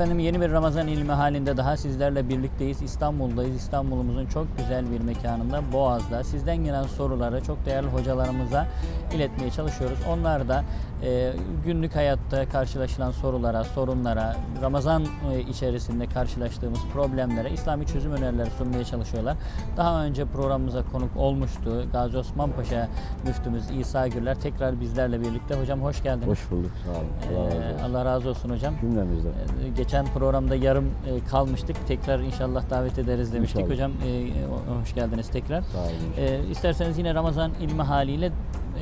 Efendim yeni bir Ramazan ilmi halinde daha sizlerle birlikteyiz. İstanbul'dayız. İstanbul'umuzun çok güzel bir mekanında Boğaz'da. Sizden gelen soruları çok değerli hocalarımıza iletmeye çalışıyoruz. Onlar da e, günlük hayatta karşılaşılan sorulara, sorunlara, Ramazan e, içerisinde karşılaştığımız problemlere İslami çözüm önerileri sunmaya çalışıyorlar. Daha önce programımıza konuk olmuştu. Gazi Osman Paşa müftümüz İsa Güller tekrar bizlerle birlikte. Hocam hoş geldiniz. Hoş bulduk. Sağ olun. Allah razı olsun. Allah razı olsun hocam. Cümlemizden. Ee, Geçen programda yarım e, kalmıştık. Tekrar inşallah davet ederiz demiştik. İnşallah. Hocam e, hoş geldiniz tekrar. Sağ olun. Ee, isterseniz yine Ramazan ilmi haliyle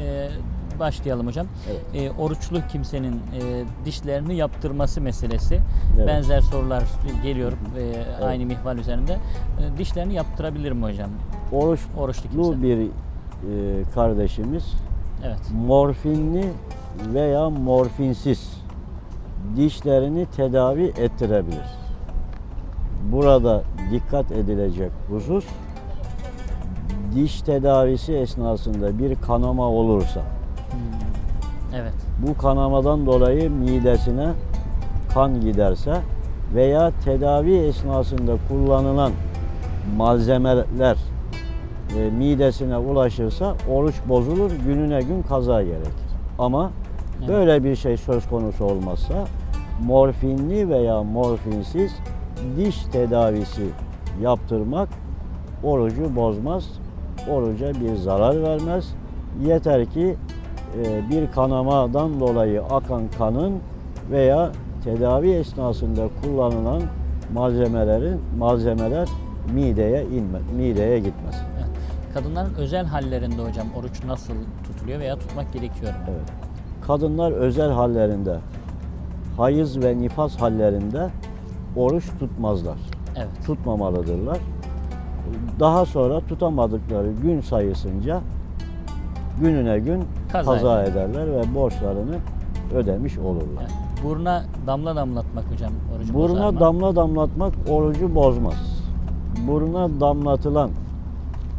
e, başlayalım hocam. Evet. E, oruçlu kimsenin e, dişlerini yaptırması meselesi. Evet. Benzer sorular geliyor e, aynı mihval üzerinde. E, dişlerini yaptırabilir mi hocam? Oruçlu Oruçlu kimse. bir e, kardeşimiz Evet. morfinli veya morfinsiz dişlerini tedavi ettirebilir. Burada dikkat edilecek husus diş tedavisi esnasında bir kanama olursa Evet. bu kanamadan dolayı midesine kan giderse veya tedavi esnasında kullanılan malzemeler e, midesine ulaşırsa oruç bozulur, gününe gün kaza gerekir. Ama Evet. böyle bir şey söz konusu olmazsa morfinli veya morfinsiz diş tedavisi yaptırmak orucu bozmaz, oruca bir zarar vermez. Yeter ki e, bir kanamadan dolayı akan kanın veya tedavi esnasında kullanılan malzemelerin malzemeler mideye inme, mideye gitmesin. evet. Kadınların özel hallerinde hocam oruç nasıl tutuluyor veya tutmak gerekiyor mu? Evet. Kadınlar özel hallerinde, hayız ve nifas hallerinde oruç tutmazlar. Evet. Tutmamalıdırlar. Daha sonra tutamadıkları gün sayısınca gününe gün Kaza kaza, ederler ve borçlarını ödemiş olurlar. Evet. Buruna damla damlatmak hocam orucu bozar Buruna mı? damla damlatmak orucu bozmaz. Buruna damlatılan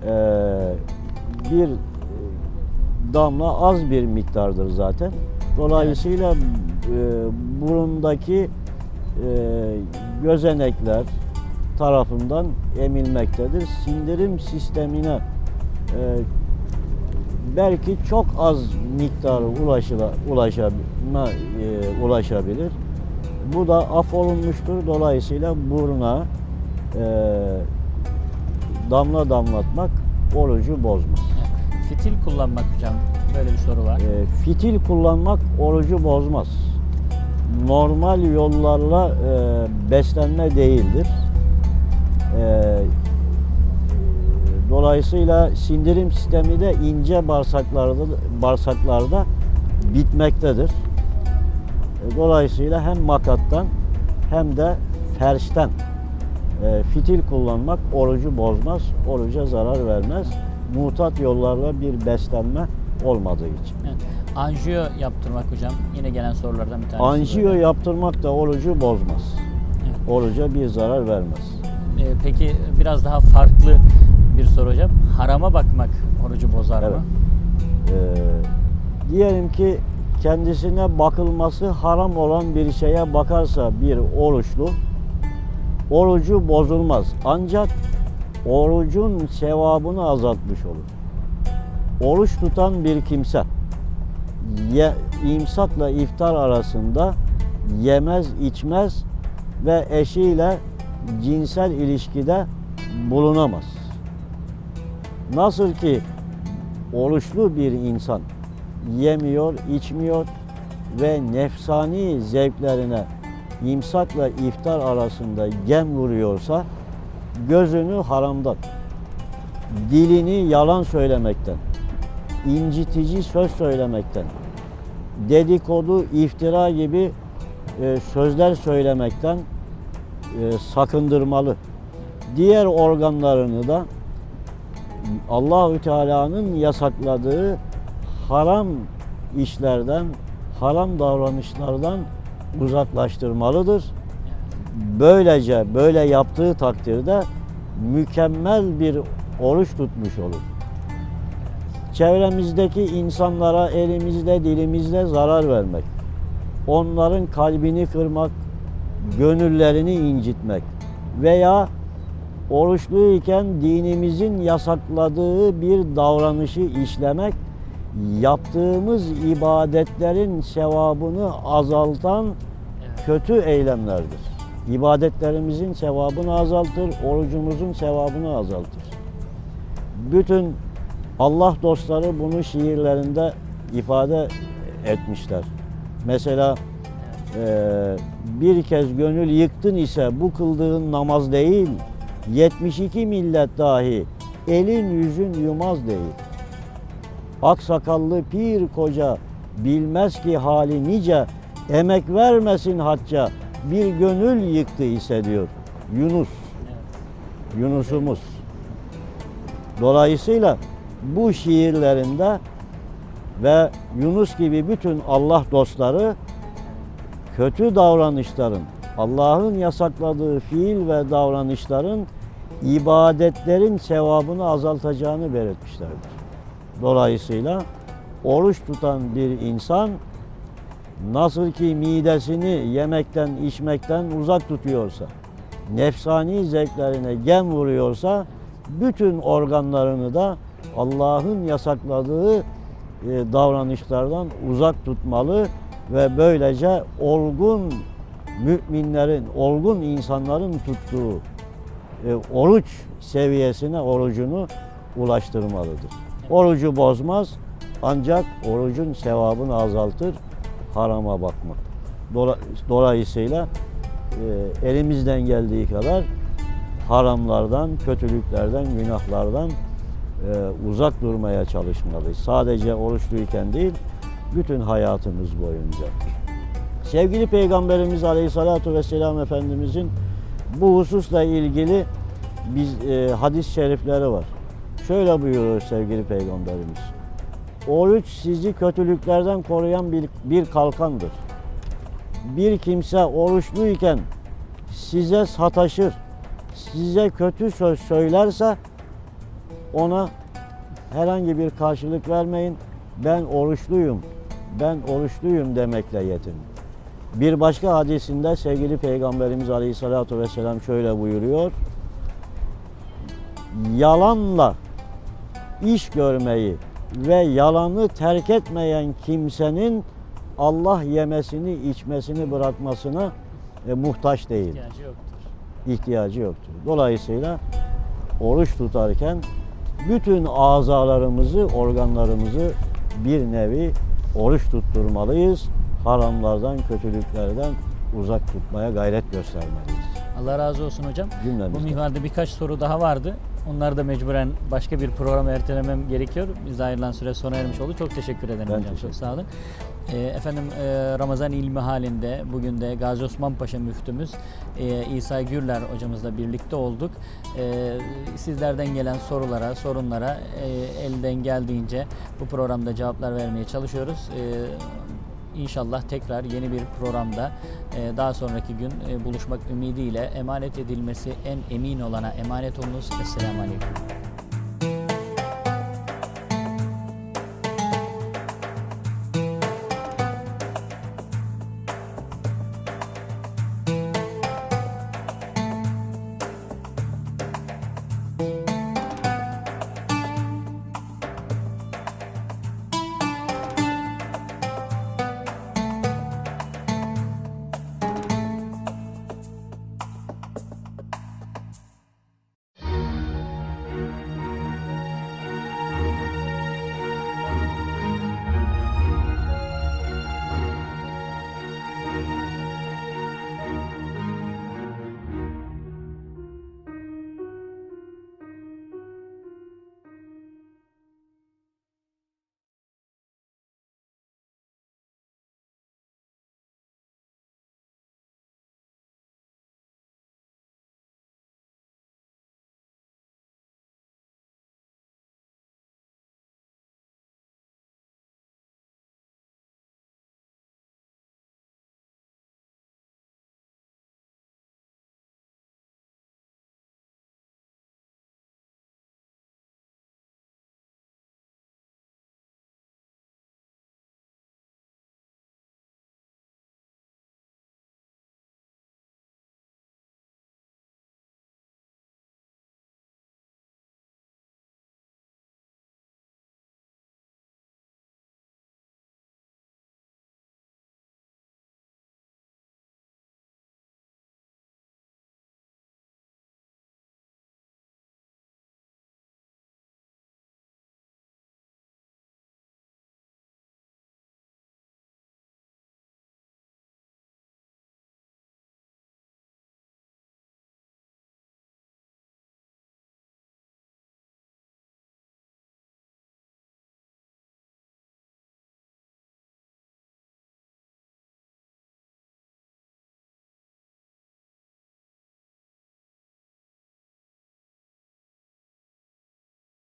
eee, bir e, damla az bir miktardır zaten. Dolayısıyla e, burundaki e, gözenekler tarafından emilmektedir. Sindirim sistemine e, belki çok az miktar ulaşıla, ulaşa, na- e, ulaşabilir. Bu da affolunmuştur. Dolayısıyla buruna e, damla damlatmak orucu bozmaz. Fitil kullanmak hocam böyle bir soru var. E, fitil kullanmak orucu bozmaz. Normal yollarla e, beslenme değildir. E, dolayısıyla sindirim sistemi de ince bağırsaklarda bağırsaklarda bitmektedir. E, Dolayısıyla hem makattan hem de ferşten e, fitil kullanmak orucu bozmaz, oruca zarar vermez. Mutat yollarla bir beslenme olmadığı için. Evet. Anjiyo yaptırmak hocam yine gelen sorulardan bir tanesi. Anjiyo böyle. yaptırmak da orucu bozmaz. Evet. Oruca bir zarar vermez. Ee, peki biraz daha farklı bir soru hocam. Harama bakmak orucu bozar Evet. mı? Ee, diyelim ki kendisine bakılması haram olan bir şeye bakarsa bir oruçlu orucu bozulmaz. Ancak orucun sevabını azaltmış olur. Oruç tutan bir kimse ye, imsakla iftar arasında yemez, içmez ve eşiyle cinsel ilişkide bulunamaz. Nasıl ki oruçlu bir insan yemiyor, içmiyor ve nefsani zevklerine imsakla iftar arasında gem vuruyorsa gözünü haramdan, dilini yalan söylemekten, incitici söz söylemekten, dedikodu, iftira gibi e, sözler söylemekten e, sakındırmalı. Diğer organlarını da Allahü Teala'nın yasakladığı haram işlerden, haram davranışlardan uzaklaştırmalıdır. Böylece böyle yaptığı takdirde mükemmel bir oruç tutmuş olur. Çevremizdeki insanlara elimizle dilimizle zarar vermek, onların kalbini kırmak, gönüllerini incitmek veya oruçluyken dinimizin yasakladığı bir davranışı işlemek yaptığımız ibadetlerin sevabını azaltan kötü eylemlerdir. İbadetlerimizin sevabını azaltır, orucumuzun sevabını azaltır. Bütün Allah dostları bunu şiirlerinde ifade etmişler. Mesela eee, bir kez gönül yıktın ise bu kıldığın namaz değil, 72 millet dahi elin yüzün yumaz değil. Aksakallı pir koca bilmez ki hali nice emek vermesin hacca bir gönül yıktı ise diyor Yunus. Yunus'umuz. Dolayısıyla bu şiirlerinde ve Yunus gibi bütün Allah dostları kötü davranışların, Allah'ın yasakladığı fiil ve davranışların ibadetlerin sevabını azaltacağını belirtmişlerdir. Dolayısıyla oruç tutan bir insan nasıl ki midesini yemekten, içmekten uzak tutuyorsa, nefsani zevklerine gem vuruyorsa, bütün organlarını da Allah'ın yasakladığı e, davranışlardan uzak tutmalı ve böylece olgun müminlerin, olgun insanların tuttuğu e, oruç seviyesine orucunu ulaştırmalıdır. Orucu bozmaz ancak orucun sevabını azaltır harama bakmak. Dola- Dolayısıyla e, elimizden geldiği kadar haramlardan, kötülüklerden, günahlardan e, uzak durmaya çalışmalıyız. Sadece oruçluyken değil, bütün hayatımız boyunca. Sevgili Peygamberimiz Aleyhisselatü Vesselam Efendimizin bu hususla ilgili biz e, hadis-i şerifleri var. Şöyle buyuruyor sevgili Peygamberimiz. Oruç sizi kötülüklerden koruyan bir, bir kalkandır. Bir kimse oruçluyken size sataşır, size kötü söz söylerse ona herhangi bir karşılık vermeyin. Ben oruçluyum, ben oruçluyum demekle yetinin. Bir başka hadisinde sevgili Peygamberimiz Aleyhisselatü Vesselam şöyle buyuruyor. Yalanla iş görmeyi ve yalanı terk etmeyen kimsenin Allah yemesini, içmesini bırakmasına e, muhtaç değil İhtiyacı yoktur. ihtiyacı yoktur. Dolayısıyla oruç tutarken bütün azalarımızı, organlarımızı bir nevi oruç tutturmalıyız. Haramlardan, kötülüklerden uzak tutmaya gayret göstermeliyiz. Allah razı olsun hocam. Bu Cümlemizden. minvalde birkaç soru daha vardı. Onları da mecburen başka bir program ertelemem gerekiyor. Bize ayrılan süre sona ermiş oldu. Çok teşekkür ederim Ben hocam. teşekkür Çok sağ olun. Ee, efendim e, Ramazan ilmi halinde bugün de Gazi Osman Paşa müftümüz e, İsa Gürler hocamızla birlikte olduk. E, sizlerden gelen sorulara, sorunlara e, elden geldiğince bu programda cevaplar vermeye çalışıyoruz. E, İnşallah tekrar yeni bir programda e, daha sonraki gün e, buluşmak ümidiyle emanet edilmesi en emin olana emanet olunuz. Esselamu Aleyküm.